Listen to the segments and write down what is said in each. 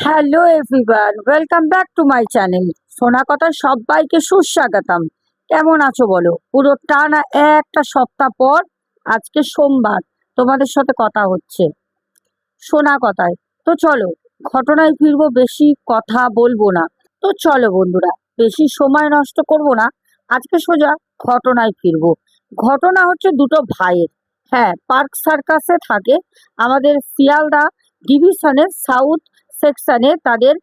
Hello everyone welcome back to my channel সোনা কথা সবাইকে সুস্বাগতম। কেমন আছো বলো? পুরো টানা একটা সপ্তাহ পর আজকে সোমবার তোমাদের সাথে কথা হচ্ছে। সোনা কথায়। তো চলো, ঘটনায় ফিরবো, বেশি কথা বলব না। তো চলো বন্ধুরা, বেশি সময় নষ্ট করব না। আজকে সোজা ঘটনায় ফিরবো। ঘটনা হচ্ছে দুটো ভাইয়ের। হ্যাঁ পার্ক সার্কাসে থাকে। আমাদের শিয়ালদা ডিভিশনের সাউথ সেকশনে তাদের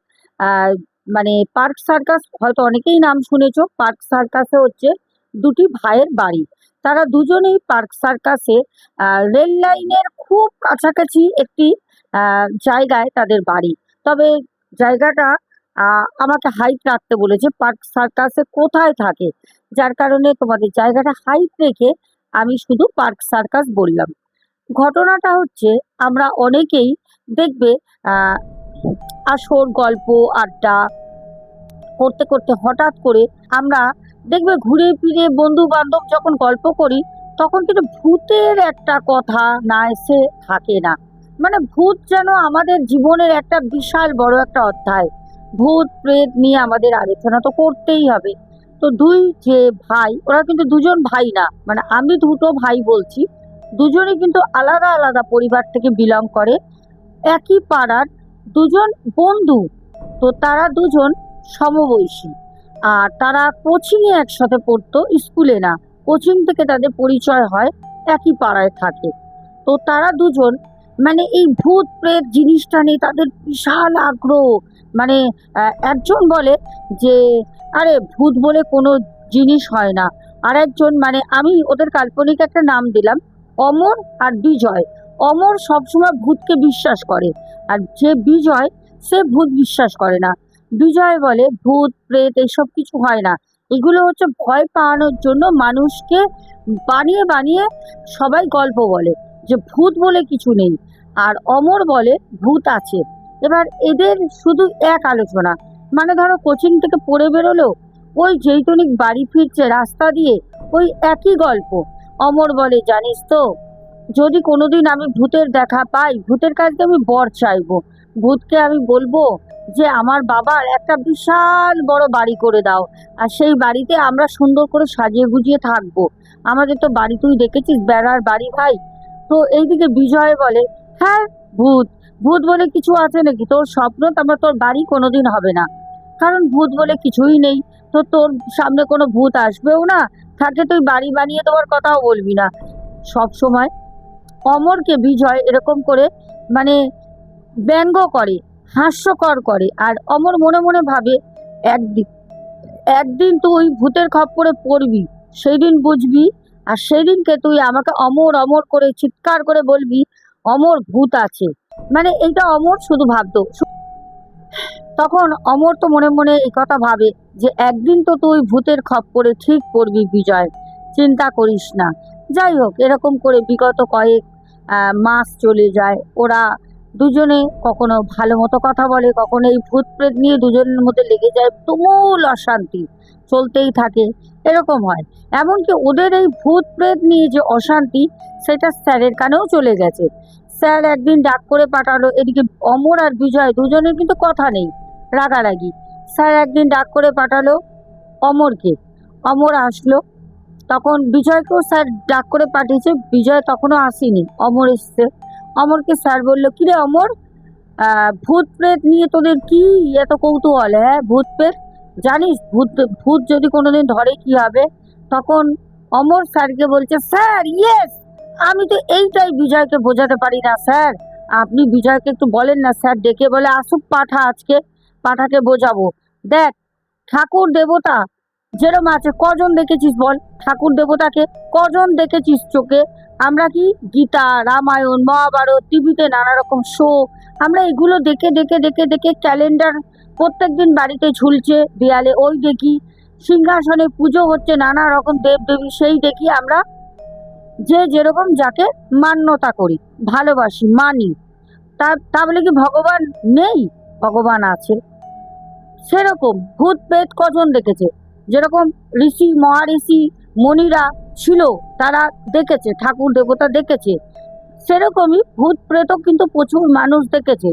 মানে পার্ক সার্কাস, হয়তো অনেকেই নাম শুনেছো, পার্ক সার্কাসে হচ্ছে দুটি ভাইয়ের বাড়ি। তারা দুজনেই পার্ক সার্কাসে রেল লাইনের খুব কাছাকাছি একটি জায়গায় তাদের বাড়ি। তবে জায়গাটা আমাকে হাইট রাখতে বলেছে, পার্ক সার্কাসে কোথায় থাকে। যার কারণে তোমাদের জায়গাটা হাইট রেখে আমি শুধু পার্ক সার্কাস বললাম। ঘটনাটা হচ্ছে, আমরা অনেকেই দেখবে আসর গল্প, আড্ডা করতে করতে হঠাৎ করে আমরা দেখবে ঘুরে ফিরে বন্ধু বান্ধব যখন গল্প করি, তখন কিন্তু ভূতের একটা কথা না এসে থাকে না। মানে ভূত যেন আমাদের জীবনের একটা বিশাল বড় একটা অধ্যায়। ভূত, প্রেত নিয়ে আমাদের আলোচনা তো করতেই হবে। তো দুই যে ভাই, ওরা কিন্তু দুজন ভাই না মানে আমি দুটো ভাই বলছি। দুজনে কিন্তু আলাদা আলাদা পরিবার থেকে বিলং করে। একই পাড়ার দুজন বন্ধু। তো তারা দুজন সমবয়সী। আর তারা কোচিংয়ে একসাথে পড়তো স্কুলে না। কোচিং থেকে তাদের পরিচয় হয় একই পাড়ায় থাকে। তো তারা দুজন মানে এই ভূত প্রেত জিনিসটা নিয়ে তাদের বিশাল আগ্রহ। মানে একজন বলে যে, আরে, ভূত বলে কোনো জিনিস হয় না। আর একজন মানে আমি ওদের কাল্পনিক একটা নাম দিলাম, অমর আর বিজয়। অমর সবসময় ভূতকে বিশ্বাস করে। আর যে বিজয়, সে ভূত বিশ্বাস করে না। বিজয় বলে ভূত, প্রেত এইসব কিছু হয় না। এগুলো হচ্ছে ভয় পাওয়ানোর জন্য মানুষকে বানিয়ে বানিয়ে সবাই গল্প বলে যে ভূত বলে কিছু নেই। আর অমর বলে ভূত আছে। এবার এদের শুধু এক আলোচনা। মানে ধরো কোচিং থেকে পড়ে বেরোলো, ওই যেইটনিক বাড়ি ফিরছে রাস্তা দিয়ে, ওই একই গল্প। অমর বলে, জানিস তো যদি কোনোদিন আমি ভূতের দেখা পাই, ভূতের কাছে আমি বর চাইব। ভূতকে আমি বলব যে, আমার বাবার একটা বিশাল বড় বাড়ি করে দাও, আর সেই বাড়িতে আমরা সুন্দর করে সাজিয়ে গুজিয়ে থাকব। আমাদের তো বাড়ি তুই দেখেছিস, বেড়ার বাড়ি ভাই? তো এইদিকে বিজয় বলে হ্যাঁ ভূত। ভূত বলে, কিছু আছে নাকি? তোর স্বপ্ন তারপর তোর বাড়ি কোনোদিন হবে না। কারণ ভূত বলে, কিছুই নেই। তো তোর সামনে কোনো ভূত আসবেও না? থাকে তুই বাড়ি বানিয়ে দেওয়ার কথাও বলবি না। সব সময় অমরকে বিজয় এরকম করে মানে ব্যঙ্গ করে, হাস্যকর করে। আর অমর মনে মনে ভাবে, একদিন একদিন তুই ভূতের খপ্পরে পড়বি সেই দিন বুঝবি, আর সেই দিনকে তুই আমাকে অমর অমর করে চিৎকার করে বলবি, অমর ভূত আছে। মানে এইটা অমর শুধু ভাবতো। তখন অমর তো মনে মনে এই কথা ভাবে যে, একদিন তো তুই ভূতের খপ্পরে ঠিক পড়বি বিজয়, চিন্তা করিস না। যাই হোক, এরকম করে বিগত কয়েক মাস চলে যায়। ওরা দুজনে কখনো ভালো মতো কথা বলে, কখনো এই ভূত প্রেত নিয়ে দুজনের মধ্যে লেগে যায় তুমুল অশান্তি চলতেই থাকে। এরকম হয়। এমনকি ওদের এই ভূত প্রেত নিয়ে যে অশান্তি, সেটা স্যারের কানেও চলে গেছে। স্যার একদিন ডাক করে পাঠালো, এদিকে অমর আর বিজয় দুজনের কিন্তু কথা নেই, রাগারাগি। স্যার একদিন ডাক করে পাঠালো অমরকে। অমর আসলো তখন বিজয়কেও স্যার ডাক করে পাঠিয়েছে, বিজয় তখনও আসেনি। অমর এসছে। অমরকে স্যার বলল, কিরে অমর? ভূত প্রেত নিয়ে তোদের কি এত কৌতূহল হ্যাঁ? ভূত প্রেত? জানিস, ভূত ভূত যদি কোনোদিন ধরে কি হবে? তখন অমর স্যারকে বলছে, স্যার, ইয়েস! আমি তো এইটাই বিজয়কে বোঝাতে পারি না, স্যার। আপনি বিজয়কে একটু বলেন না, স্যার ডেকে বলে, আসুক পাঠা আজকে, পাঠাকে বোঝাবো। দেখ, ঠাকুর দেবতা যেরম আছে, কজন দেখেছিস বল? ঠাকুর দেবতাকে কজন দেখেছিস চোখে? আমরা কি গীতা, রামায়ণ, মহাভারত, টিভিতে নানা রকম শো আমরা এগুলো দেখে দেখে দেখে দেখে ক্যালেন্ডার প্রত্যেকদিন বাড়িতে ঝুলছে, দেয়ালে ওই দেখি, সিংহাসনে পুজো হচ্ছে, নানা রকম দেব দেবী সেই দেখি আমরা যে যেরকম যাকে মান্যতা করি, ভালোবাসি, মানি। তা তা বলে কি ভগবান নেই? ভগবান আছে। সেরকম ভূত প্রেত কজন দেখেছে? যেরকম ঋষি, মহাঋষি মণিরা ছিল, তারা দেখেছে, ঠাকুর দেবতা দেখেছে। সেরকমই ভূত প্রেতও কিন্তু প্রচুর মানুষ দেখেছে।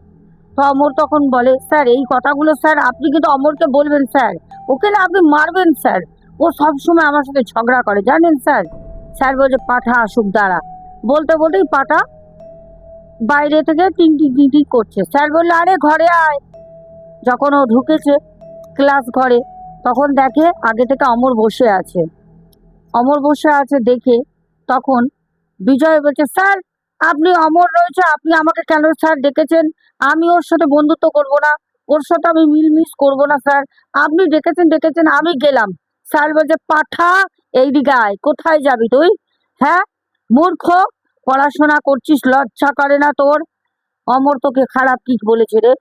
তো অমর তখন বলে, স্যার, এই কথাগুলো, স্যার, আপনি কিন্তু অমরকে বলবেন, স্যার। ওকে না আপনি মারবেন, স্যার। ও সবসময় আমার সাথে ঝগড়া করে, জানেন, স্যার? স্যার বলছে, পাঠা, আসুক দ্বারা বলতে, বলতেই পাঠা বাইরে থেকে টিং টিং টিং টিং করছে। স্যার বলল, আরে, ঘরে আয়। যখন ও ঢুকেছে ক্লাস ঘরে তখন দেখে আগে থেকে অমর বসে আছে। অমর বসে আছে দেখে তখন বিজয় বলছে, স্যার, আপনি অমর রয়েছে, আপনি আমাকে কেন স্যার ডেকেছেন? আমি ওর সাথে বন্ধুত্ব করব না। ওর সাথে আমি মিলমিশ করব না, স্যার। আপনি ডেকেছেন ডেকেছেন, আমি গেলাম। স্যার বলছে, পাঠা এই দিকে আয়। কোথায় যাবি তুই? হ্যাঁ মূর্খ, পড়াশোনা করছিস, লজ্জা করে না তোর? অমর তোকে খারাপ কি বলেছে রে?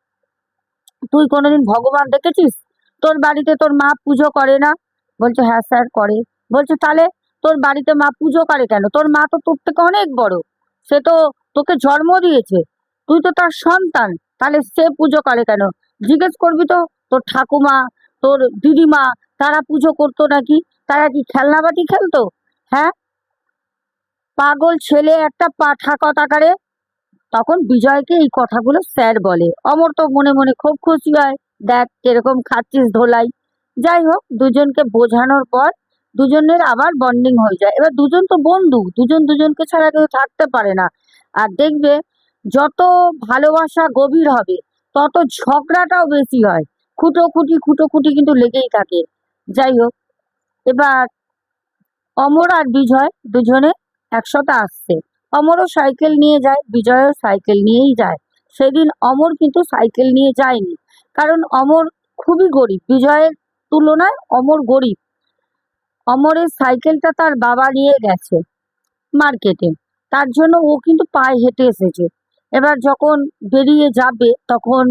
তুই কোনোদিন ভগবান দেখেছিস? তোর বাড়িতে তোর মা পুজো করে না? বলছে হ্যাঁ স্যার, করে। বলছে, তাহলে তোর বাড়িতে মা পুজো করে কেন? তোর মা তো তোর থেকে অনেক বড়। সে তো তোকে জন্ম দিয়েছে। তুই তো তার সন্তান। তাহলে সে পুজো করে কেন? জিজ্ঞেস করবি তো? তোর ঠাকুমা, তোর দিদিমা, তারা পুজো করতো নাকি? তারা কি খেলনাবাটি খেলতো? হ্যাঁ? পাগল ছেলে একটা পাঠা কথাকারে তখন বিজয়কে এই কথাগুলো স্যার বলে। অমর তো মনে মনে খুব খুশি হয়। দেখ কীরকম খাচ্ছিস ধোলাই। যাই হোক, দুজনকে বোঝানোর পর দুজনের আবার বন্ডিং হয়ে যায়। এবার দুজন তো বন্ধু, দুজন দুজনকে ছাড়া কেউ থাকতে পারে না। আর দেখবে, যত ভালোবাসা গভীর হবে, তত ঝগড়াটাও বেশি হয়। খুঁটোখুটি খুঁটোখুটি কিন্তু লেগেই থাকে। যাই হোক, এবার অমর আর বিজয় দুজনে একসাথে আসছে। অমরও সাইকেল নিয়ে যায়, বিজয়ও সাইকেল নিয়েই যায়। সেদিন অমর কিন্তু সাইকেল নিয়ে যায়নি। কারণ অমর খুবই গরিব। বিজয়ের তুলনায় অমর গরিব। অমরের সাইকেলটা তার বাবা নিয়ে গেছে মার্কেটে। তার জন্য ও কিন্তু পায়ে হেঁটে এসেছে। এবার যখন বেরিয়ে যাবে, তখন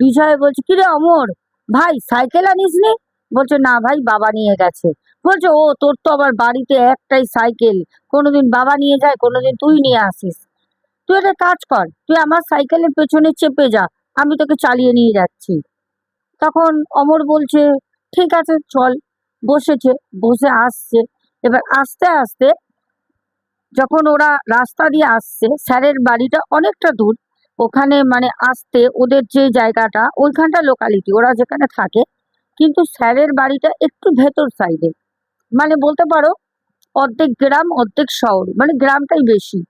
বিজয় বলছে, কিরে অমর, ভাই সাইকেল আনিস নি বলছে, না ভাই, বাবা নিয়ে গেছে। বলছে, ও, তোর তো আবার বাড়িতে একটাই সাইকেল। কোনোদিন বাবা নিয়ে যায়, কোনোদিন তুই নিয়ে আসিস। তুই একটা কাজ কর, তুই আমার সাইকেলের পেছনে চেপে যা। আমি তোকে চালিয়ে নিয়ে যাচ্ছি। তখন অমর বলছে, ঠিক আছে, চল। বসেছে, বসে আসছে। এবার আস্তে আস্তে যখন ওরা রাস্তা দিয়ে আসছে, স্যারের বাড়িটা অনেকটা দূর। ওখানে মানে আসতে ওদের যে জায়গাটা, ওইখানটা লোকালিটি ওরা যেখানে থাকে। কিন্তু স্যারের বাড়িটা একটু ভেতর সাইডে মানে বলতে পারো, অর্ধেক গ্রাম, অর্ধেক শহর। মানে গ্রামটাই বেশি।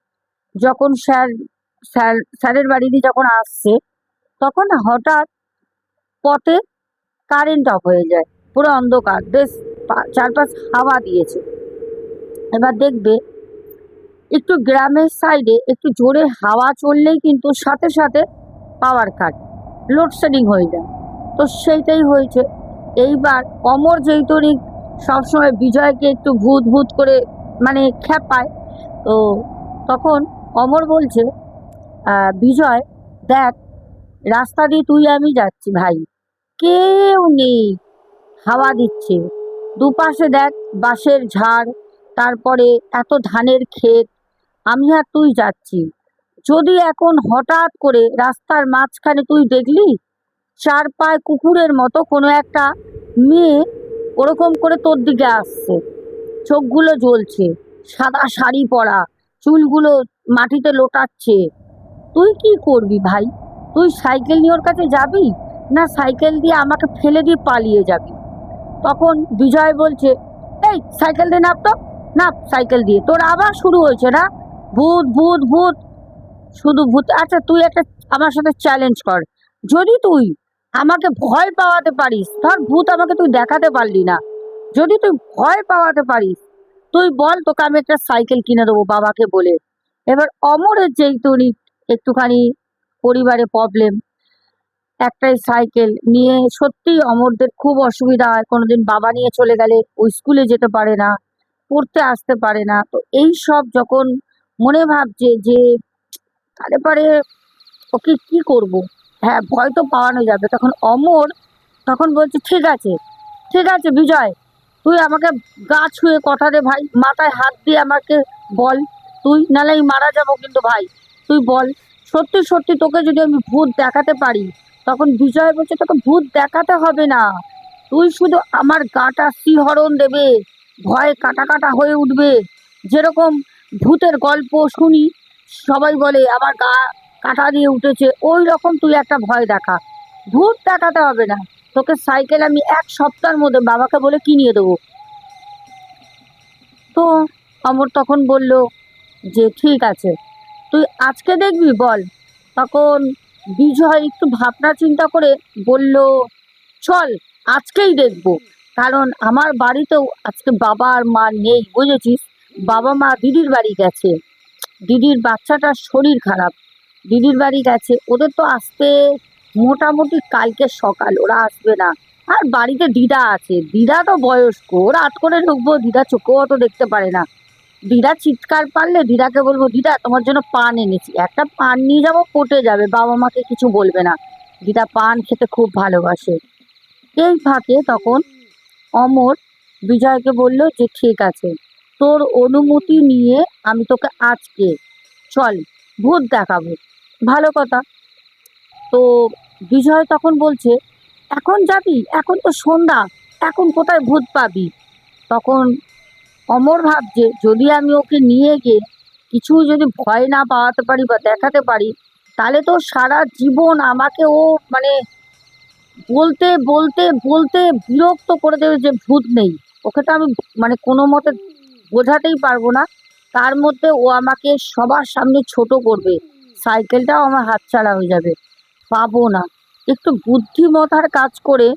যখন স্যার স্যার, স্যারের বাড়ি দিয়ে যখন আসছে তখন হঠাৎ পথে কারেন্ট অফ হয়ে যায়, পুরো অন্ধকার। বেশ চারপাশ হাওয়া দিয়েছে। এবার দেখবে একটু গ্রামের সাইডে একটু জোরে হাওয়া চললেই কিন্তু সাথে সাথে পাওয়ার কাট লোডশেডিং হয়ে যায়। তো সেইটাই হয়েছে। এইবার অমর যেহেতু সবসময় বিজয়কে একটু ভূত ভূত করে মানে খ্যাপায়। তো তখন অমর বলছে বিজয়, দেখ রাস্তা দিয়ে তুই আমি যাচ্ছি ভাই। কেউ নেই। হাওয়া দিচ্ছে। দুপাশে দেখ, বাঁশের ঝাড়, তারপরে এত ধানের ক্ষেত। আমি আর তুই যাচ্ছি। যদি এখন হঠাৎ করে রাস্তার মাঝখানে তুই দেখলি চার পায়ে কুকুরের মতো কোনো একটা মেয়ে ওরকম করে তোর দিকে আসছে। চোখগুলো জ্বলছে, সাদা শাড়ি পরা, চুলগুলো মাটিতে লোটাচ্ছে। তুই কি করবি ভাই? তুই সাইকেল নিয়ে ওর কাছে যাবি? না সাইকেল দিয়ে আমাকে ফেলে দিয়ে পালিয়ে যাবি? তখন বিজয় বলছে, এই, সাইকেল দিয়ে নাপ তো, নাপ সাইকেল দিয়ে। তোর আবার শুরু হয়েছে না? ভূত ভূত ভূত। শুধু ভূত। আচ্ছা তুই একটা আমার সাথে চ্যালেঞ্জ কর। যদি তুই আমাকে ভয় পাওয়াতে পারিস, ধর ভূত আমাকে তুই দেখাতে পারলি না। যদি তুই ভয় পাওয়াতে পারিস, তুই বল তোকে আমি একটা সাইকেল কিনে দেবো বাবাকে বলে। এবার অমরের যেই তুই একটুখানি পরিবারে প্রবলেম একটাই সাইকেল নিয়ে সত্যি অমরদের খুব অসুবিধা হয়। কোনোদিন বাবা নিয়ে চলে গেলে ওই স্কুলে যেতে পারে না, পড়তে আসতে পারে না। তো এই সব যখন মনে ভাবছে যে তাহলে পরে ওকে কি করব? হ্যাঁ ভয় তো পাওয়ানো যাবে। তখন অমর তখন বলছে, ঠিক আছে ঠিক আছে বিজয়, তুই আমাকে গা ছুঁয়ে কথা দে ভাই, মাথায় হাত দিয়ে আমাকে বল, তুই আমি মারা যাব কিন্তু ভাই, তুই বল। সত্যি সত্যি তোকে যদি আমি ভূত দেখাতে পারি, তখন বিজয় বলছে, তোকে ভূত দেখাতে হবে না। তুই শুধু আমার গাটা শিহরণ দেবে, ভয়ে কাটা কাটা হয়ে উঠবে। যেরকম ভূতের গল্প শুনি, সবাই বলে, আমার গা কাটা দিয়ে উঠেছে। ওই রকম তুই একটা ভয় দেখা। ভূত দেখাতে হবে না। তোকে সাইকেল আমি এক সপ্তাহের মধ্যে বাবাকে বলে কিনিয়ে দেবো। তো অমর তখন বলল, যে ঠিক আছে। তুই আজকে দেখবি বল। তখন বিজয় একটু ভাবনা চিন্তা করে বলল, চল, আজকেই দেখব। কারণ আমার বাড়িতেও আজকে বাবা আর মা নেই, বুঝেছিস? বাবা মা দিদির বাড়ি গেছে। দিদির বাচ্চাটার শরীর খারাপ। দিদির বাড়ি গেছে। ওদের তো আসতে মোটামুটি কালকে সকাল, ওরা আসবে না। আর বাড়িতে দিদা আছে। দিদা তো বয়স্ক, ওরা রাত করে ঢুকবো, দিদা চোখেও অত দেখতে পারে না। দিদা চিৎকার পারলে দিদাকে বলব, দিদা, তোমার জন্য পান এনেছি। একটা পান নিয়ে যাব পটে যাবে। বাবা মাকে কিছু বলবে না। দিদা পান খেতে খুব ভালোবাসে। এই ফাঁকে তখন অমর বিজয়কে বলল যে, ঠিক আছে, তোর অনুমতি নিয়ে আমি তোকে আজকে, চল, ভূত দেখাবো। ভালো কথা। তো বিজয় তখন বলছে, এখন যাবি? এখন তো সন্ধ্যা। এখন কোথায় ভূত পাবি? তখন অমর ভাবছে, যদি আমি ওকে নিয়ে গিয়ে কিছু যদি ভয় না পাওয়াতে পারি বা দেখাতে পারি, তাহলে তো সারা জীবন আমাকে ও মানে বলতে বলতে বলতে বিরক্ত করে দেবে যে ভূত নেই। ওকে তো আমি মানে কোনো মতে বোঝাতেই পারব না। তার মধ্যে ও আমাকে সবার সামনে ছোট করবে। সাইকেলটাও আমার হাতছাড়া হয়ে যাবে। পাবো না। একটু বুদ্ধিমতার কাজ করে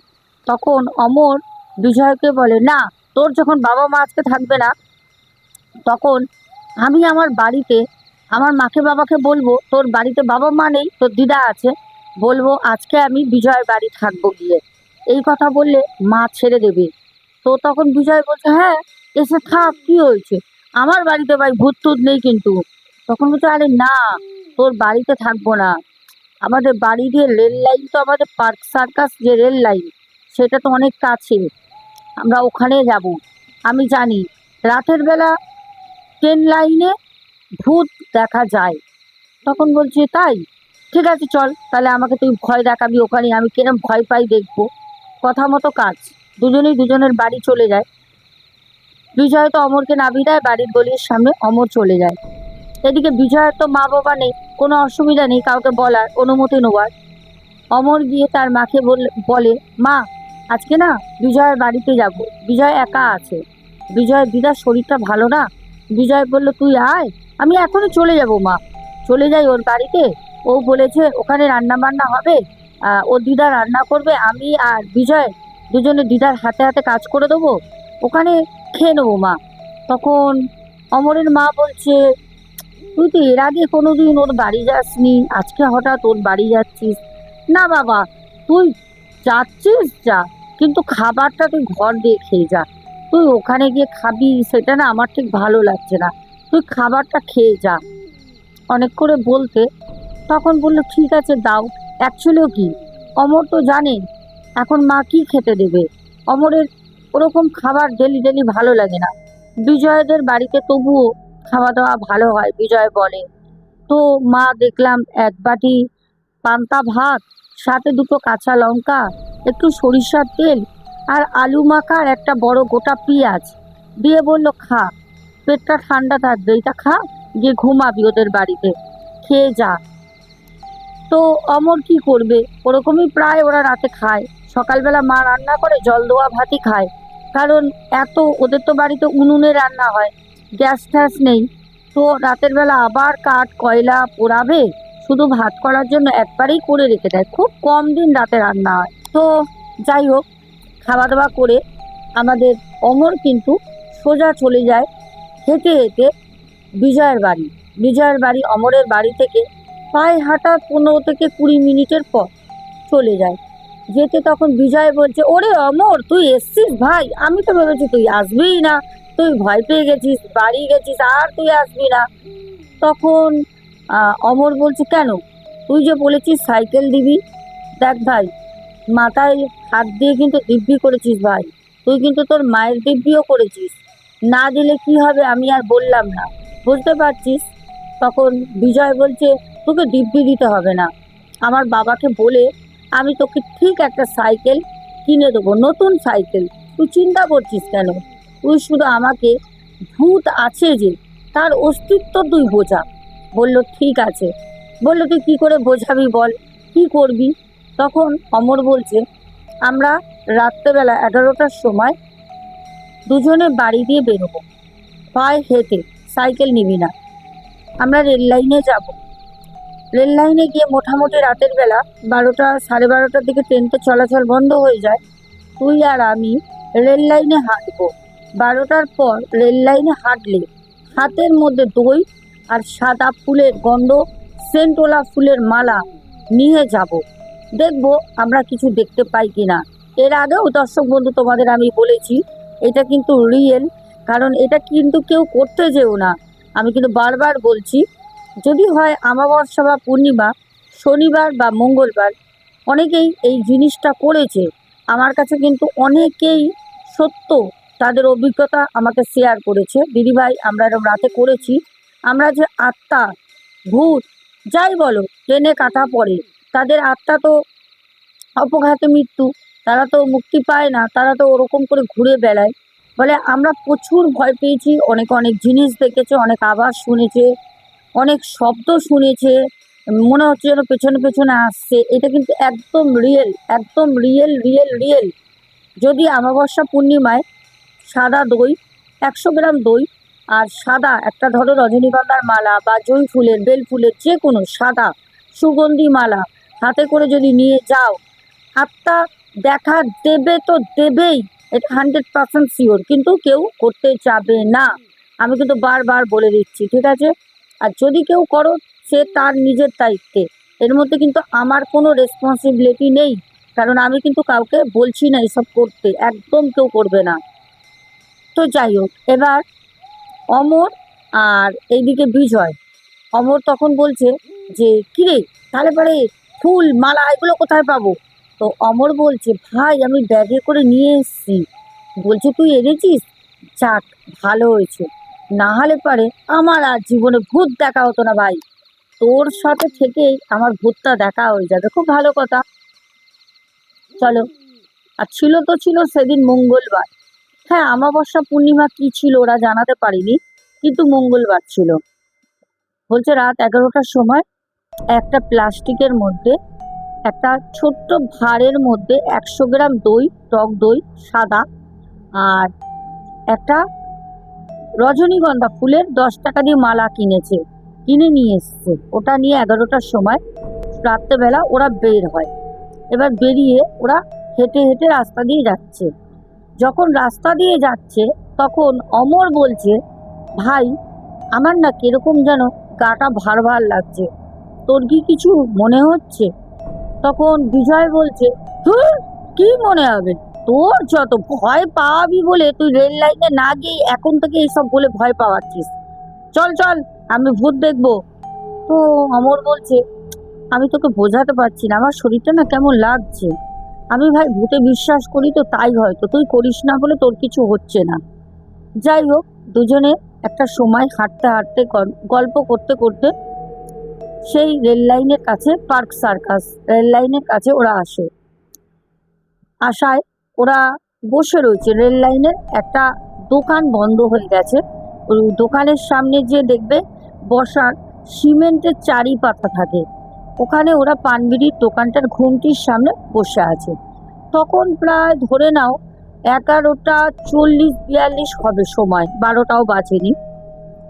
তখন অমর বিজয়কে বলে, না তোর যখন বাবা মা আজকে থাকবে না, তখন আমি আমার বাড়িতে, আমার মাকে বাবাকে বলব, তোর বাড়িতে বাবা মা নেই, তোর দিদা আছে, বলব আজকে আমি বিজয়ের বাড়ি থাকব গিয়ে। এই কথা বললে মা ছেড়ে দেবে। তো তখন বিজয় বলছে হ্যাঁ এসে থাক, কি হয়েছে? আমার বাড়িতে ভাই ভূত টুত নেই কিন্তু। তখন বলছে, আরে না, তোর বাড়িতে থাকব না। আমাদের বাড়ি দিয়ে রেল লাইন তো আমাদের পার্ক সার্কাস যে রেল লাইন, সেটা তো অনেক কাছে আমরা ওখানে যাব। আমি জানি, রাতের বেলা ট্রেন লাইনে ভূত দেখা যায়। তখন বলছে, তাই? ঠিক আছে, চল, তাহলে আমাকে তুই ভয় দেখাবি ওখানে, আমি কিরম ভয় পাই দেখব। কথা মতো কাজ। দুজনেই দুজনের বাড়ি চলে যায়। বিজয় তো অমরকে নামিয়ে দেয় বাড়ির গলির সামনে অমর চলে যায়। এদিকে বিজয়ের তো মা বাবা নেই, কোনো অসুবিধা নেই, কাউকে বলার, অনুমতি নেওয়ার। অমর গিয়ে তার মাকে বলে, মা আজকে না বিজয়ের বাড়িতে যাব। বিজয় একা আছে। বিজয় দিদার শরীরটা ভালো না। বিজয় বলল, তুই আয়, আমি এখনই চলে যাব মা। চলে যাই ওর বাড়িতে। ও বলেছে, ওখানে রান্না বান্না হবে ও দিদা রান্না করবে, আমি আর বিজয় দুজনে দিদার হাতে হাতে কাজ করে দেবো। ওখানে খেয়ে নেব মা। তখন অমরের মা বলছে, তুই তো এর আগে কোনো দিন ওর বাড়ি যাসনি। আজকে হঠাৎ ওর বাড়ি যাচ্ছিস। না বাবা, তুই যাচ্ছিস যা। কিন্তু খাবারটা তুই ঘর দিয়ে খেয়ে যা। তুই ওখানে গিয়ে খাবি, সেটা না আমার ঠিক ভালো লাগছে না। তুই খাবারটা খেয়ে যা। অনেক করে বলতে তখন বলল, ঠিক আছে, দাও। অ্যাকচুয়ালিও কি? অমর তো জানে। এখন মা কি খেতে দেবে? অমরের ওরকম খাবার ডেলি ডেলি ভালো লাগে না। বিজয়দের বাড়িতে তবুও খাওয়া দাওয়া ভালো হয়, বিজয় বলে। তো মা দেখলাম, এক বাটি পান্তা ভাত, সাথে দুটো কাঁচা লঙ্কা একটু সরিষার তেল আর আলু মাখার একটা বড় গোটা পেঁয়াজ। দিয়ে বলল, খা, পেটটা ঠান্ডা থাকবে, এটা খা, গিয়ে ঘুমাবি ওদের বাড়িতে। খেয়ে যা। তো অমর কি করবে? ওরকমই প্রায় ওরা রাতে খায়। সকালবেলা মা রান্না করে জল দেওয়া ভাতই খায়। কারণ এত, ওদের তো বাড়িতে উনুনে রান্না হয়, গ্যাস ট্যাস নেই। তো রাতের বেলা আবার কাঠ, কয়লা পোড়াবে? শুধু ভাত করার জন্য একবারেই করে রেখে দেয়। খুব কম দিন রাতে রান্না হয়। তো যাই হোক খাওয়া দাওয়া করে আমাদের অমর কিন্তু সোজা চলে যায় হেঁটে হেঁটে বিজয়ের বাড়ি। বিজয়ের বাড়ি, অমরের বাড়ি থেকে পায়ে হাঁটা পনেরো থেকে কুড়ি মিনিটের পর চলে যায়। যেতে তখন বিজয় বলছে, ওরে অমর, তুই এসছিস ভাই? আমি তো ভেবেছি তুই আসবিই না। তুই ভয় পেয়ে গেছিস, বাড়ি গেছিস, আর তুই আসবি না। তখন অমর বলছে, কেন? তুই যে বলেছিস সাইকেল দিবি, দেখ ভাই মাথায় হাত দিয়ে কিন্তু দিব্যি করেছিস ভাই। তুই কিন্তু তোর মায়ের দিব্যিও করেছিস। না দিলে কি হবে আমি আর বললাম না। বুঝতে পারছিস? তখন বিজয় বলছে, তোকে দিব্যি দিতে হবে না। আমার বাবাকে বলে আমি তোকে ঠিক একটা সাইকেল কিনে দেবো, নতুন সাইকেল। তুই চিন্তা করছিস কেন? তুই শুধু আমাকে ভূত আছে যে, তার অস্তিত্ব তুই বোঝা। বলল, ঠিক আছে। বলল, তুই কী করে বোঝাবি বল? কি করবি? তখন অমর বলছে, আমরা রাত্রেবেলা এগারোটার সময় দুজনে বাড়ি দিয়ে বেরোবো। পায়ে হেঁটে সাইকেল নিবি না। আমরা রেল লাইনে যাব। রেল লাইনে গিয়ে মোটামুটি রাতের বেলা বারোটা, সাড়ে বারোটার দিকে ট্রেনটা চলাচল বন্ধ হয়ে যায়। তুই আর আমি রেল লাইনে হাঁটবো। বারোটার পর রেল লাইনে হাঁটলে হাতের মধ্যে দই আর সাদা ফুলের গন্ধ সেন্টোলা ফুলের মালা নিয়ে যাব। দেখব আমরা কিছু দেখতে পাই কি না এর আগেও দর্শক বন্ধু তোমাদের আমি বলেছি, এটা কিন্তু রিয়েল কারণ এটা কিন্তু কেউ করতে যেও না। আমি কিন্তু বারবার বলছি, যদি হয় আমাবস্যা বা পূর্ণিমা, শনিবার বা মঙ্গলবার, অনেকেই এই জিনিসটা করেছে। আমার কাছে কিন্তু অনেকেই সত্য তাদের অভিজ্ঞতা আমাকে শেয়ার করেছে। দিদিভাই, আমরা এরকম রাতে করেছি। আমরা যে আত্মা, ভূত, যাই বলো ট্রেনে কাটা পড়ে তাদের আত্মা তো অপঘাতে মৃত্যু, তারা তো মুক্তি পায় না, তারা তো ওরকম করে ঘুরে বেড়ায়। বলে আমরা প্রচুর ভয় পেয়েছি, অনেক অনেক জিনিস দেখেছে, অনেক আওয়াজ শুনেছে, অনেক শব্দ শুনেছে, মনে হচ্ছে যেন পেছনে পেছনে আসছে। এটা কিন্তু একদম রিয়েল একদম রিয়েল রিয়েল রিয়েল যদি আমাবস্যা পূর্ণিমায় সাদা দই, একশো গ্রাম দই আর সাদা একটা ধরো রজনীগন্ধার মালা বা জই ফুলের বেল ফুলের যে কোনো সাদা সুগন্ধি মালা হাতে করে যদি নিয়ে যাও, আত্মা দেখা দেবে তো দেবেই, এটা হান্ড্রেড পার্সেন্ট শিওর কিন্তু কেউ করতে যাবে না। আমি কিন্তু বারবার বলে দিচ্ছি, ঠিক আছে? আর যদি কেউ করো, সে তার নিজের দায়িত্বে। এর মধ্যে কিন্তু আমার কোনো রেসপন্সিবিলিটি নেই। কারণ আমি কিন্তু কাউকে বলছি না এসব করতে, একদম কেউ করবে না। তো যাই হোক, এবার অমর আর এইদিকে বিজয়। অমর তখন বলছে যে, কিরে, তাহলে পরে ফুল, মালা, এগুলো কোথায় পাবো? তো অমর বলছে, ভাই, আমি ব্যাগে করে নিয়ে এসেছি। বলছে, তুই এনেছিস? যাক ভালো হয়েছে। না হলে পারে আমার আর জীবনে ভূত দেখা হতো না ভাই। তোর সাথে থেকেই আমার ভূতটা দেখা হয়ে যাবে। খুব ভালো কথা। চলো। আর ছিল তো ছিল সেদিন মঙ্গলবার। হ্যাঁ আমাবস্যা পূর্ণিমা কি ছিল ওরা জানাতে পারিনি, কিন্তু মঙ্গলবার ছিল। বলছে, রাত এগারোটার সময় একটা প্লাস্টিকের মধ্যে, একটা ছোট্ট ভাঁড়ের মধ্যে একশো গ্রাম দই, টক দই, সাদা আর একটা রজনীগন্ধা ফুলের দশ টাকা দিয়ে মালা কিনেছে, কিনে নিয়ে এসছে। ওটা নিয়ে এগারোটার সময় রাত্রেবেলা ওরা বের হয়। এবার বেরিয়ে ওরা হেঁটে হেঁটে রাস্তা দিয়ে যাচ্ছে। যখন রাস্তা দিয়ে যাচ্ছে, তখন অমর বলছে, ভাই, আমার না কীরকম যেন গাটা ভার ভার লাগছে। তোর কি কিছু মনে হচ্ছে? তখন বিজয় বলছে "ধুর, কি মনে হবে? তোর যত ভয় পাওয়াবি বলে তুই রেল লাইনে না গিয়ে এখন থেকে এইসব বলে ভয় পাওয়াচ্ছিস। চল চল আমি ভূত দেখব। তো অমর বলছে আমি তোকে বোঝাতে পারছি না আমার শরীরটা না কেমন লাগছে। আমি ভাই ভূতে বিশ্বাস করি তো তাই হয়তো তুই করিস না বলে তোর কিছু হচ্ছে না। যাই হোক দুজনে একটা সময় হাঁটতে হাঁটতে গল- গল্প করতে করতে সেই রেল লাইনের কাছে পার্ক সার্কাস, রেল লাইনের কাছে ওরা আসে। আসায় ওরা বসে রয়েছে। রেল লাইনের একটা দোকান বন্ধ হয়ে গেছে। দোকানের সামনে যে দেখবে বসার সিমেন্টের চারি পাতা থাকে। ওখানে ওরা পানবিড়ির দোকানটার ঘুমটির সামনে বসে আছে। তখন প্রায় ধরে নাও এগারোটা চল্লিশ বিয়াল্লিশ হবে সময়। বারোটাও বাজেনি।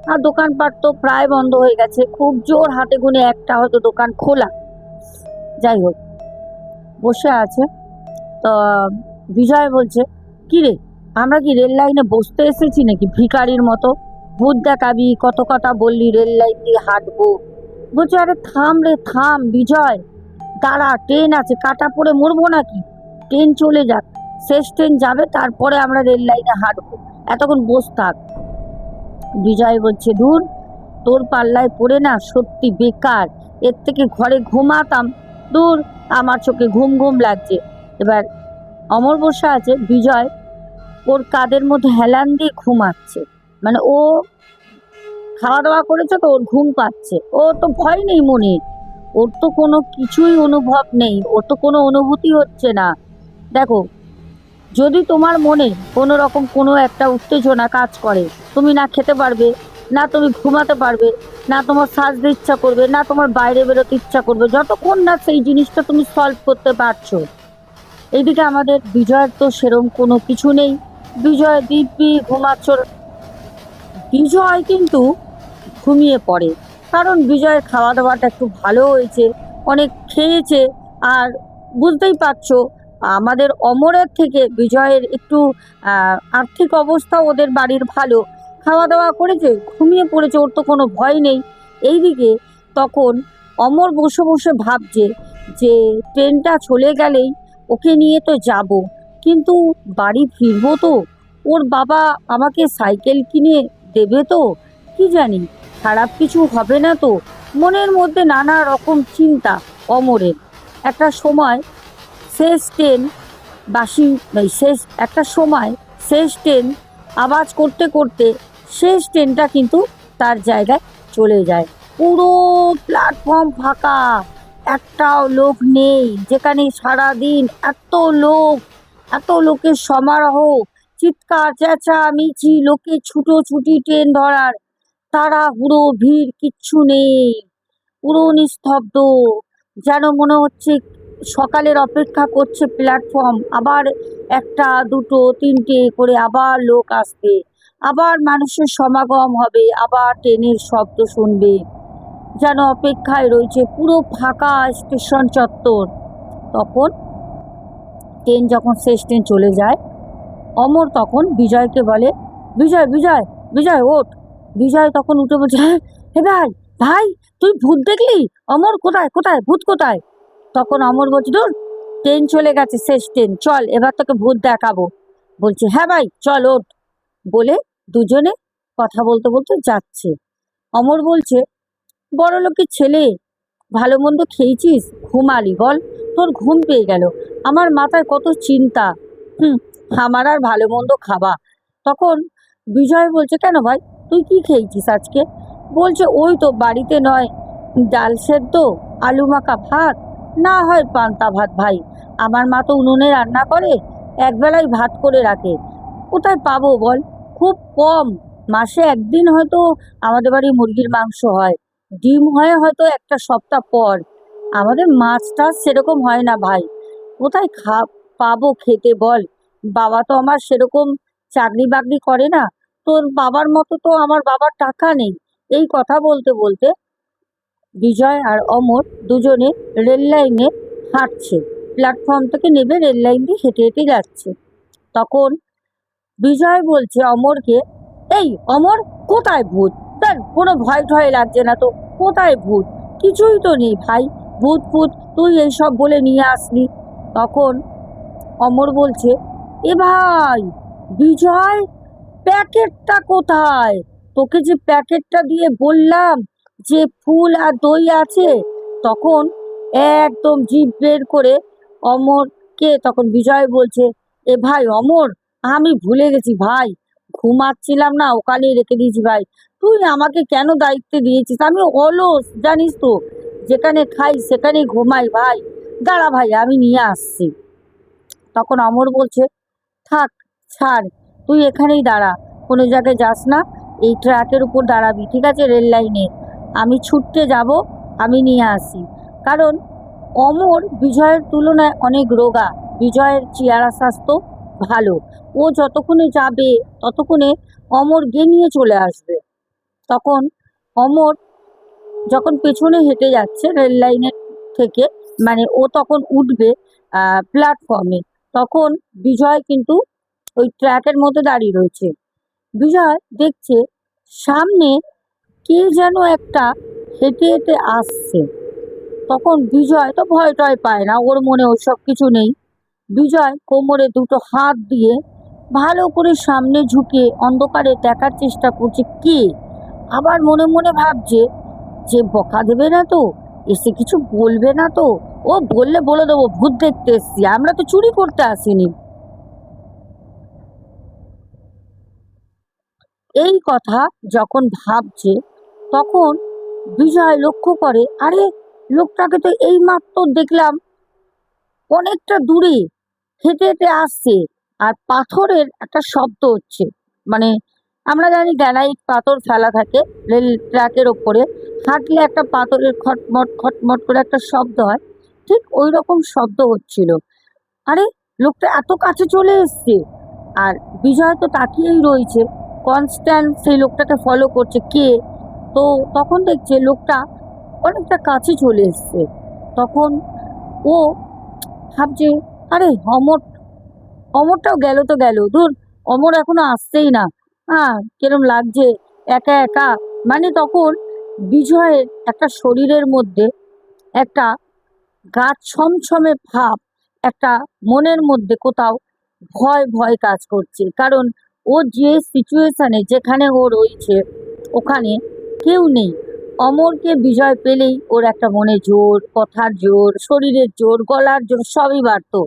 আর দোকানপাট তো প্রায় বন্ধ হয়ে গেছে। খুব জোর হাতে গুনে একটা হয়তো দোকান খোলা। যাই হোক, বসে আছে। তো, বিজয় বলছে, কি রে, আমরা কি রেল লাইনে বসতে এসেছি নাকি ভিকারির মতো? ভূত দেখাবি, কত কথা বললি, রেল লাইন দিয়ে হাঁটবো। বলছে, আরে থাম রে, থাম, বিজয়। দাঁড়া, ট্রেন আছে, কাটা পড়ে মরবো নাকি? ট্রেন চলে যাক, শেষ ট্রেন যাবে, তারপরে আমরা রেল লাইনে হাঁটবো। এতক্ষণ বস থাক। বিজয় বলছে দূর তোর পাল্লায় পড়ে না সত্যি বেকার। এর থেকে ঘরে ঘুমাতাম। দূর আমার চোখে ঘুম ঘুম লাগছে। এবার অমর বসে আছে, বিজয় ওর কাদের মধ্যে হেলান দিয়ে ঘুমাচ্ছে। মানে ও খাওয়া দাওয়া করেছে তো, ওর ঘুম পাচ্ছে। ও তো ভয় নেই মনে। ওর তো কোনো কিছুই অনুভব নেই। ওর তো কোনো অনুভূতি হচ্ছে না। দেখো যদি তোমার মনে কোনো রকম কোনো একটা উত্তেজনা কাজ করে, তুমি না খেতে পারবে, না তুমি ঘুমাতে পারবে, না তোমার সাজতে ইচ্ছা করবে, না তোমার বাইরে বেরোতে ইচ্ছা করবে, যতক্ষণ না সেই জিনিসটা তুমি সলভ করতে পারছ। এইদিকে আমাদের বিজয়ের তো সেরম কোনো কিছু নেই। বিজয়, দিব্যি ঘুমাচ্ছ। বিজয় কিন্তু ঘুমিয়ে পড়ে। কারণ বিজয়ের খাওয়া দাওয়াটা একটু ভালো হয়েছে, অনেক খেয়েছে, আর বুঝতেই পারছ আমাদের অমরের থেকে বিজয়ের একটু আর্থিক অবস্থা ওদের বাড়ির ভালো। খাওয়া দাওয়া করেছে, ঘুমিয়ে পড়েছে, ওর তো কোনো ভয় নেই। এইদিকে তখন অমর বসে বসে ভাবছে যে ট্রেনটা চলে গেলেই ওকে নিয়ে তো যাব। কিন্তু বাড়ি ফিরবো তো? ওর বাবা আমাকে সাইকেল কিনে দেবে তো? কি জানি, খারাপ কিছু হবে না তো? মনের মধ্যে নানা রকম চিন্তা অমরের। একটা সময় শেষ ট্রেন বাসি শেষ, একটা সময় শেষ ট্রেন আওয়াজ করতে করতে শেষ ট্রেনটা কিন্তু তার জায়গায় চলে যায়। পুরো প্ল্যাটফর্ম ফাঁকা, একটাও লোক নেই, যেখানে সারাদিন এত লোক, এত লোকের সমারোহ, চিৎকার, চেঁচামেচি, লোকে ছুটোছুটি ট্রেন ধরার তারা হুড়ো ভিড় কিচ্ছু নেই। পুরো নিস্তব্ধ, যেন মনে হচ্ছে সকালের অপেক্ষা করছে প্ল্যাটফর্ম আবার একটা, দুটো, তিনটে করে আবার লোক আসবে। আবার মানুষের সমাগম হবে, আবার ট্রেনের শব্দ শুনবে। যেন অপেক্ষায় রয়েছে পুরো ফাঁকা স্টেশন চত্বর। তখন ট্রেন যখন শেষ, ট্রেন চলে যায়, অমর তখন বিজয়কে বলে, বিজয় বিজয় বিজয়, ওঠ। বিজয় তখন উঠে বলছে, হে ভাই ভাই, তুই ভূত দেখলি? অমর কোথায় কোথায়, ভূত কোথায়? তখন অমর বলছে, ধুর ট্রেন চলে গেছে, শেষ ট্রেন চল, এবার তোকে ভূত দেখাবো। বলছে হ্যাঁ ভাই, চল, ওঠ। বলে দুজনে কথা বলতে বলতে যাচ্ছে। অমর বলছে, বড় লোকের ছেলে, ভালো মন্দ খেয়েছিস? ঘুমালি, বল, তোর ঘুম পেয়ে গেল। আমার মাথায় কত চিন্তা। হুম, আমার আর ভালো মন্দ খাবা। তখন বিজয় বলছে, কেন ভাই, তুই কি খেয়েছিস আজকে? বলছে, ওই তো বাড়িতে নয়, ডাল সেদ্ধ, আলু মাখা ভাত না হয় পান্তা ভাত ভাই। আমার মা তো উনুনে রান্না করে একবেলায় ভাত করে রাখে। কোথায় পাবো বল? খুব কম। মাসে একদিন হয়তো আমাদের বাড়ি মুরগির মাংস হয়। ডিম হয় হয়তো একটা সপ্তাহ পর। আমাদের মাছ টাছ সেরকম হয় না ভাই। কোথায় খা, পাবো খেতে বল? বাবা তো আমার সেরকম চাকরি বাকরি করে না। তোর বাবার মতো তো আমার বাবার টাকা নেই। এই কথা বলতে বলতে বিজয় আর অমর দুজনে রেল লাইনে হাঁটছে। প্ল্যাটফর্ম থেকে নেমে রেল লাইন দিয়ে হেঁটে হেঁটে যাচ্ছে। তখন বিজয় বলছে অমরকে, এই অমর, কোথায় ভূত? দেখ, কোনো ভয় ঠয় লাগছে না তো। কোথায় ভূত? কিছুই তো নেই ভাই। ভূত ভূত, তুই এইসব বলে নিয়ে আসলি। তখন অমর বলছে, এ ভাই, বিজয়, প্যাকেটটা কোথায়? তোকে যে প্যাকেটটা দিয়ে বললাম যে ফুল আর দই আছে, তখন একদম জিভ বের করে অমরকে তখন বিজয় বলছে, এ ভাই অমর, আমি ভুলে গেছি ভাই, ঘুমাচ্ছিলাম না ওখানেই রেখে দিয়েছি ভাই। তুই আমাকে কেন দায়িত্ব দিয়েছিস? আমি অলস, জানিস তো। যেখানে খাই সেখানেই ঘুমাই ভাই। দাঁড়া ভাই, আমি নিয়ে আসছি। তখন অমর বলছে, থাক, ছাড়, তুই এখানেই দাঁড়া। কোনো জায়গায় যাস না, এই ট্র্যাকের উপর দাঁড়াবি, ঠিক আছে? রেল লাইনে। আমি ছুটতে যাব, আমি নিয়ে আসি। কারণ অমর বিজয়ের তুলনায় অনেক রোগা, বিজয়ের চেয়ারা স্বাস্থ্য ভালো। ও যতক্ষণে যাবে, ততক্ষণে অমর গিয়ে নিয়ে চলে আসবে। তখন অমর যখন পেছনে হেঁটে যাচ্ছে রেল লাইনের থেকে মানে ও তখন উঠবে প্ল্যাটফর্মে তখন বিজয় কিন্তু ওই ট্র্যাকের মধ্যে দাঁড়িয়ে রয়েছে। বিজয় দেখছে সামনে কে যেন একটা হেঁটে হেঁটে আসছে। তখন বিজয় তো ভয় টয় পায় না, ওর মনে ওসব কিছু নেই। বিজয় কোমরে দুটো হাত দিয়ে ভালো করে সামনে ঝুঁকে অন্ধকারে দেখার চেষ্টা করছে কে? আবার মনে মনে ভাবছে, যে বকা দেবে না তো? এসে কিছু বলবে না তো? ও বললে বলে দেবো, ভূত দেখতে এসছি, আমরা তো চুরি করতে আসিনি। এই কথা যখন ভাবছে তখন বিজয় লক্ষ্য করে, আরে, লোকটাকে তো এই মাত্র দেখলাম। অনেকটা দূরে হেঁটে হেঁটে আসছে আর পাথরের একটা শব্দ হচ্ছে। মানে আমরা জানি গ্যানাইট পাথর ফেলা থাকে, রেল ট্র্যাকের ওপরে। হাঁটলে একটা পাথরের খটমট খটমট করে একটা শব্দ হয়। ঠিক ওই রকম শব্দ হচ্ছিল। আরে, লোকটা এত কাছে চলে এসছে। আর বিজয় তো তাকিয়েই রয়েছে। কনস্ট্যান্ট সেই লোকটাকে ফলো করছে। কে? তো তখন দেখছে লোকটা অনেকটা কাছে চলে এসছে। তখন ও ভাবছে, আরে, অমর, অমরটাও গেল তো গেল। ধর, অমর এখনও আসছেই না। হ্যাঁ কিরম লাগছে, একা একা? মানে তখন বিজয়ের একটা শরীরের মধ্যে একটা গা ছমছমে ভাব, একটা মনের মধ্যে কোথাও ভয় ভয় কাজ করছে। কারণ ও যে সিচুয়েশনে যেখানে ও রয়েছে, ওখানে কেউ নেই। অমরকে বিজয় পেলেই ওর একটা মনে জোর, কথার জোর, শরীরের জোর, গলার জোর সবই বাড়তো।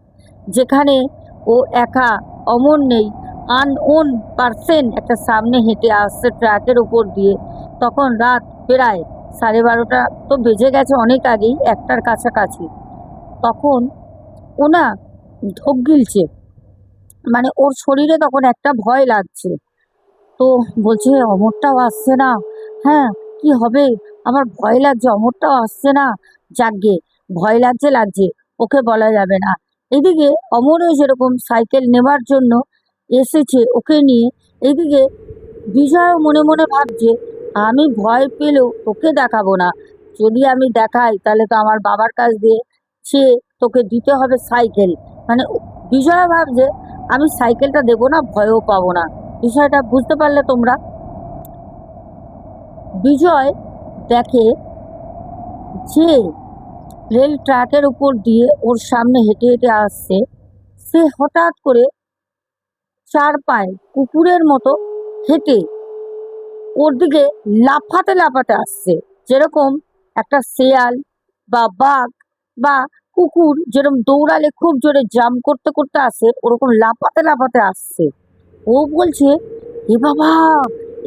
যেখানে ও একা অমর নেই আনওন পার্সেন্ট একটা সামনে হেঁটে আসছে ট্র্যাকের ওপর দিয়ে। তখন রাত প্রায় সাড়ে বারোটা তো বেজে গেছে অনেক আগেই, একটার কাছাকাছি। তখন ও না ঢোক গিলছে। মানে ওর শরীরে তখন একটা ভয় লাগছে। তো বলছে, অমরটাও আসছে না। হ্যাঁ কি হবে? আমার ভয় লাগছে, অমরটাও আসছে না। যাকগে, ভয় লাগছে লাগছে, ওকে বলা যাবে না। এদিকে অমরও সেরকম সাইকেল নেবার জন্য এসেছে ওকে নিয়ে। এদিকে বিজয়ও মনে মনে ভাবছে, আমি ভয় পেলেও তোকে দেখাবো না। যদি আমি দেখাই, তাহলে তো আমার বাবার কাছ দিয়ে সে তোকে দিতে হবে সাইকেল। মানে বিজয় ভাবছে, আমি সাইকেলটা দেবো না, ভয়ও পাবো না। বিষয়টা বুঝতে পারলে তোমরা? বিজয় দেখে যে রেল ট্র্যাকের উপর দিয়ে ওর সামনে হেঁটে হেঁটে আসছে, সে হঠাৎ করে চার পায়ে কুকুরের মতো হেঁটে ওর দিকে লাফাতে লাফাতে আসছে। যেরকম একটা শেয়াল বা বাঘ বা কুকুর যেরকম দৌড়ালে খুব জোরে জাম্প করতে করতে আসে, ওরকম লাফাতে লাফাতে আসছে। ও বলছে, এ বাবা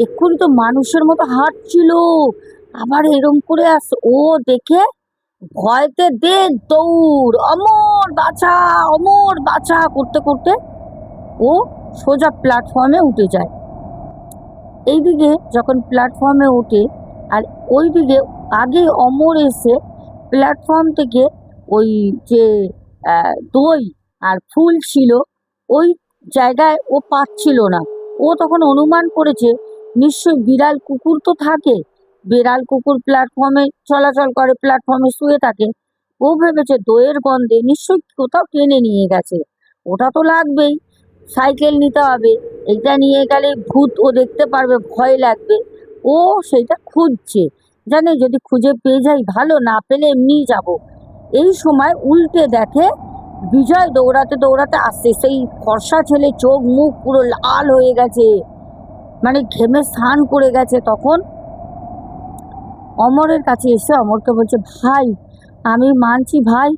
এক্ষুনি তো মানুষের মতো হাঁটছিল। আবার এরম করে আসছে ও দেখে ভয়তে দে দৌড়, অমর বাছা অমর বাছা করতে করতে ও সোজা প্ল্যাটফর্মে উঠে যায়। এইদিকে যখন প্ল্যাটফর্মে ওঠে আর ওই দিকে আগে অমর এসে প্ল্যাটফর্ম থেকে ওই যে দই আর ফুল ছিল, ওই জায়গায় ও পাচ্ছিল না। ও তখন অনুমান করেছে নিশ্চয়ই বিড়াল কুকুর তো থাকে। বিড়াল কুকুর প্ল্যাটফর্মে চলাচল করে প্ল্যাটফর্মে শুয়ে থাকে। ও ভেবেছে দইয়ের গন্ধে নিশ্চয়ই কোথাও টেনে নিয়ে গেছে। ওটা তো লাগবেই। সাইকেল নিতে হবে। এইটা নিয়ে গেলে ভূত ও দেখতে পারবে, ভয় লাগবে। ও সেইটা খুঁজছে। জানে যদি খুঁজে পেয়ে যাই ভালো, না পেলে এমনিই যাব। এই সময় উল্টে দেখে বিজয় দৌড়াতে দৌড়াতে আসছে। সেই ফর্সা ছেলে চোখ মুখ পুরো লাল হয়ে গেছে। মানে ঘেমে স্নান করে গেছে তখন অমরের কাছে এসে অমরকে বলছে, ভাই, আমি মানছি ভাই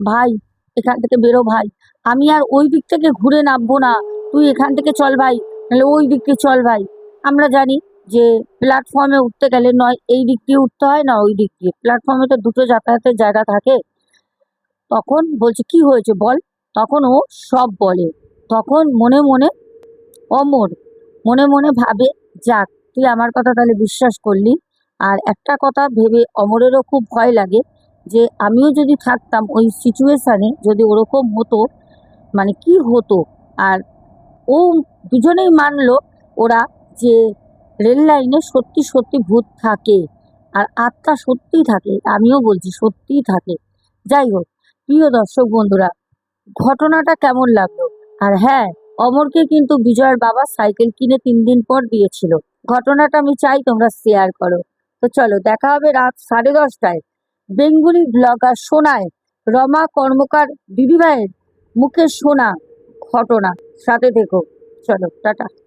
ভাই, এখান থেকে বেরো ভাই। আমি আর ওই দিক থেকে ঘুরে নামবো না। তুই এখান থেকে চল ভাই, নাহলে ওই দিক দিয়ে চল ভাই। আমরা জানি যে প্ল্যাটফর্মে উঠতে গেলে নয়, এই দিক দিয়ে উঠতে হয় না ওই দিক দিয়ে। প্ল্যাটফর্মে তো দুটো যাতায়াতের জায়গা থাকে। তখন বলছে, কি হয়েছে বল? তখন ও সব বলে। তখন মনে মনে অমর মনে মনে ভাবে, যাক, তুই আমার কথা তাহলে বিশ্বাস করলি। আর একটা কথা ভেবে অমরেরও খুব ভয় লাগে যে আমিও যদি থাকতাম ওই সিচুয়েশানে যদি ওরকম হতো মানে কি হতো? আর ও দুজনেই মানলো ওরা যে রেল লাইনে সত্যি সত্যি ভূত থাকে আর আত্মা সত্যিই থাকে, আমিও বলছি সত্যিই থাকে। যাই হোক, প্রিয় দর্শক বন্ধুরা, ঘটনাটা কেমন লাগল? আর হ্যাঁ অমরকে কিন্তু বিজয়ের বাবা সাইকেল কিনে তিন দিন পর দিয়েছিল। ঘটনাটা আমি চাই তোমরা শেয়ার করো। তো চলো, দেখা হবে রাত সাড়ে দশটায়। বেঙ্গুলি ব্লগার সোনায়, রমা কর্মকার দিদিভাইয়ের মুখে শোনা ঘটনা। সাথে দেখো চলো, টাটা।